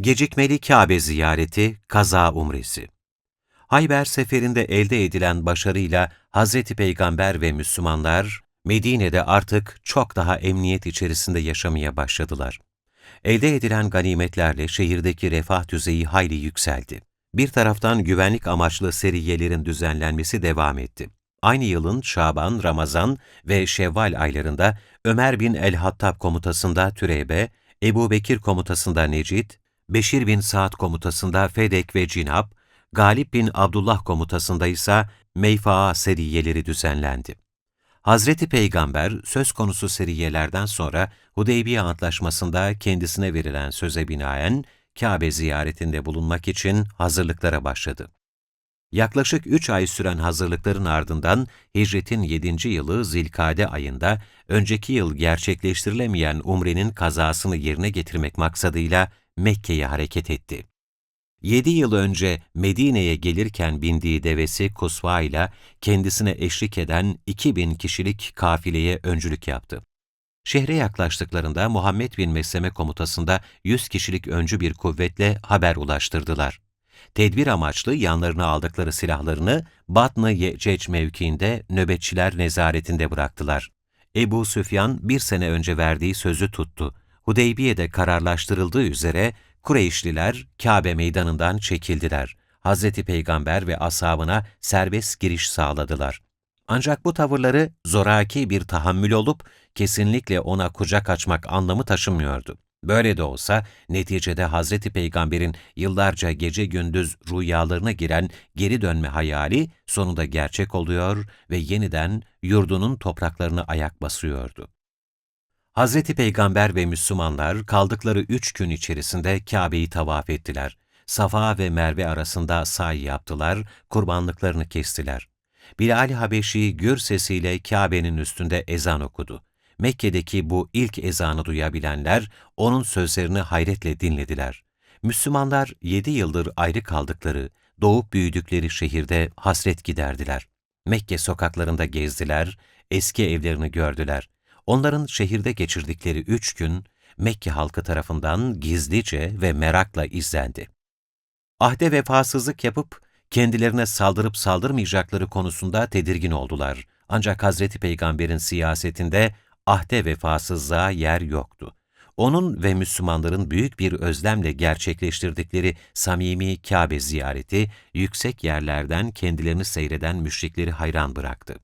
Gecikmeli Kabe ziyareti, kaza umresi. Hayber seferinde elde edilen başarıyla Hazreti Peygamber ve Müslümanlar Medine'de artık çok daha emniyet içerisinde yaşamaya başladılar. Elde edilen ganimetlerle şehirdeki refah düzeyi hayli yükseldi. Bir taraftan güvenlik amaçlı seriyelerin düzenlenmesi devam etti. Aynı yılın Şaban, Ramazan ve Şevval aylarında Ömer bin el-Hattab komutasında Türeybe, Ebu Bekir komutasında Necid, Beşir bin Saad komutasında Fedek ve Cinab, Galip bin Abdullah komutasında ise Meyfaa seriyeleri düzenlendi. Hazreti Peygamber söz konusu seriyelerden sonra Hudeybiye Antlaşması'nda kendisine verilen söze binaen Kabe ziyaretinde bulunmak için hazırlıklara başladı. Yaklaşık üç ay süren hazırlıkların ardından hicretin 7. yılı Zilkade ayında önceki yıl gerçekleştirilemeyen umrenin kazasını yerine getirmek maksadıyla Mekke'ye hareket etti. Yedi yıl önce Medine'ye gelirken bindiği devesi Kusva ile kendisine eşlik eden 2000 kişilik kafileye öncülük yaptı. Şehre yaklaştıklarında Muhammed bin Mesleme komutasında 100 kişilik öncü bir kuvvetle haber ulaştırdılar. Tedbir amaçlı yanlarına aldıkları silahlarını Batn-ı Yecec mevkiinde nöbetçiler nezaretinde bıraktılar. Ebu Süfyan bir sene önce verdiği sözü tuttu. Hudeybiye'de kararlaştırıldığı üzere Kureyşliler Kabe meydanından çekildiler. Hazreti Peygamber ve ashabına serbest giriş sağladılar. Ancak bu tavırları zoraki bir tahammül olup kesinlikle ona kucak açmak anlamı taşımıyordu. Böyle de olsa neticede Hazreti Peygamber'in yıllarca gece gündüz rüyalarına giren geri dönme hayali sonunda gerçek oluyor ve yeniden yurdunun topraklarını ayak basıyordu. Hazreti Peygamber ve Müslümanlar kaldıkları üç gün içerisinde Kabe'yi tavaf ettiler. Safa ve Merve arasında say yaptılar, kurbanlıklarını kestiler. Bilal Habeşi gür sesiyle Kabe'nin üstünde ezan okudu. Mekke'deki bu ilk ezanı duyabilenler onun sözlerini hayretle dinlediler. Müslümanlar yedi yıldır ayrı kaldıkları, doğup büyüdükleri şehirde hasret giderdiler. Mekke sokaklarında gezdiler, eski evlerini gördüler. Onların şehirde geçirdikleri üç gün, Mekke halkı tarafından gizlice ve merakla izlendi. Ahde vefasızlık yapıp kendilerine saldırıp saldırmayacakları konusunda tedirgin oldular. Ancak Hazreti Peygamber'in siyasetinde ahde vefasızlığa yer yoktu. Onun ve Müslümanların büyük bir özlemle gerçekleştirdikleri samimi Kabe ziyareti, yüksek yerlerden kendilerini seyreden müşrikleri hayran bıraktı.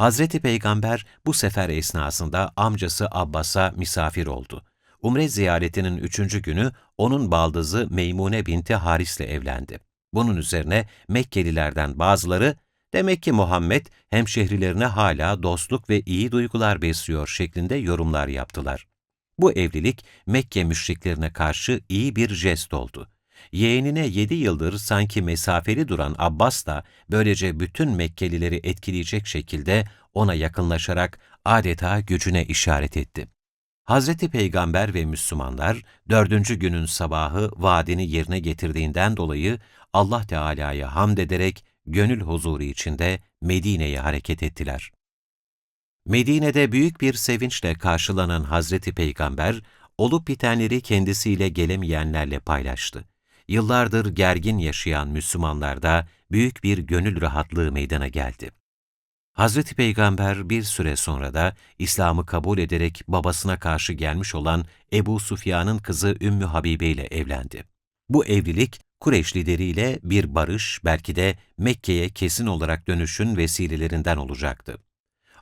Hazreti Peygamber bu sefer esnasında amcası Abbas'a misafir oldu. Umre ziyaretinin üçüncü günü onun baldızı Meymune binti Haris'le evlendi. Bunun üzerine Mekkelilerden bazıları, demek ki Muhammed hemşehrilerine hala dostluk ve iyi duygular besliyor şeklinde yorumlar yaptılar. Bu evlilik Mekke müşriklerine karşı iyi bir jest oldu. Yeğenine yedi yıldır sanki mesafeli duran Abbas da böylece bütün Mekkelileri etkileyecek şekilde ona yakınlaşarak adeta gücüne işaret etti. Hazreti Peygamber ve Müslümanlar dördüncü günün sabahı vaadini yerine getirdiğinden dolayı Allah Teala'ya hamd ederek gönül huzuru içinde Medine'ye hareket ettiler. Medine'de büyük bir sevinçle karşılanan Hazreti Peygamber, olup bitenleri kendisiyle gelemeyenlerle paylaştı. Yıllardır gergin yaşayan Müslümanlarda büyük bir gönül rahatlığı meydana geldi. Hazreti Peygamber bir süre sonra da İslam'ı kabul ederek babasına karşı gelmiş olan Ebu Sufyan'ın kızı Ümmü Habibe ile evlendi. Bu evlilik Kureyş lideriyle bir barış, belki de Mekke'ye kesin olarak dönüşün vesilelerinden olacaktı.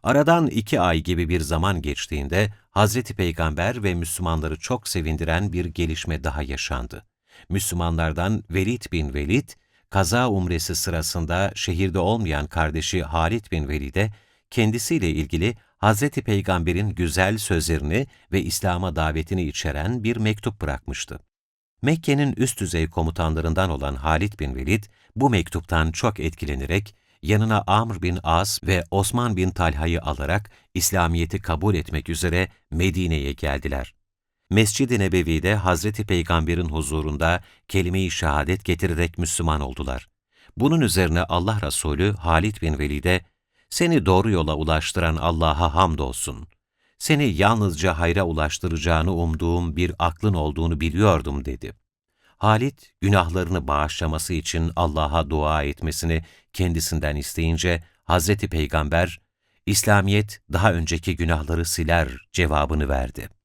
Aradan iki ay gibi bir zaman geçtiğinde Hazreti Peygamber ve Müslümanları çok sevindiren bir gelişme daha yaşandı. Müslümanlardan Velid bin Velid, kaza umresi sırasında şehirde olmayan kardeşi Halid bin Velid'e kendisiyle ilgili Hazreti Peygamber'in güzel sözlerini ve İslam'a davetini içeren bir mektup bırakmıştı. Mekke'nin üst düzey komutanlarından olan Halid bin Velid, bu mektuptan çok etkilenerek yanına Amr bin As ve Osman bin Talha'yı alarak İslamiyet'i kabul etmek üzere Medine'ye geldiler. Mescid-i Nebevi'de Hazreti Peygamber'in huzurunda kelime-i şehadet getirerek Müslüman oldular. Bunun üzerine Allah Resulü Halid bin Velid'e, seni doğru yola ulaştıran Allah'a hamdolsun. Seni yalnızca hayra ulaştıracağını umduğum bir aklın olduğunu biliyordum dedi. Halit, günahlarını bağışlaması için Allah'a dua etmesini kendisinden isteyince, Hazreti Peygamber, İslamiyet daha önceki günahları siler cevabını verdi.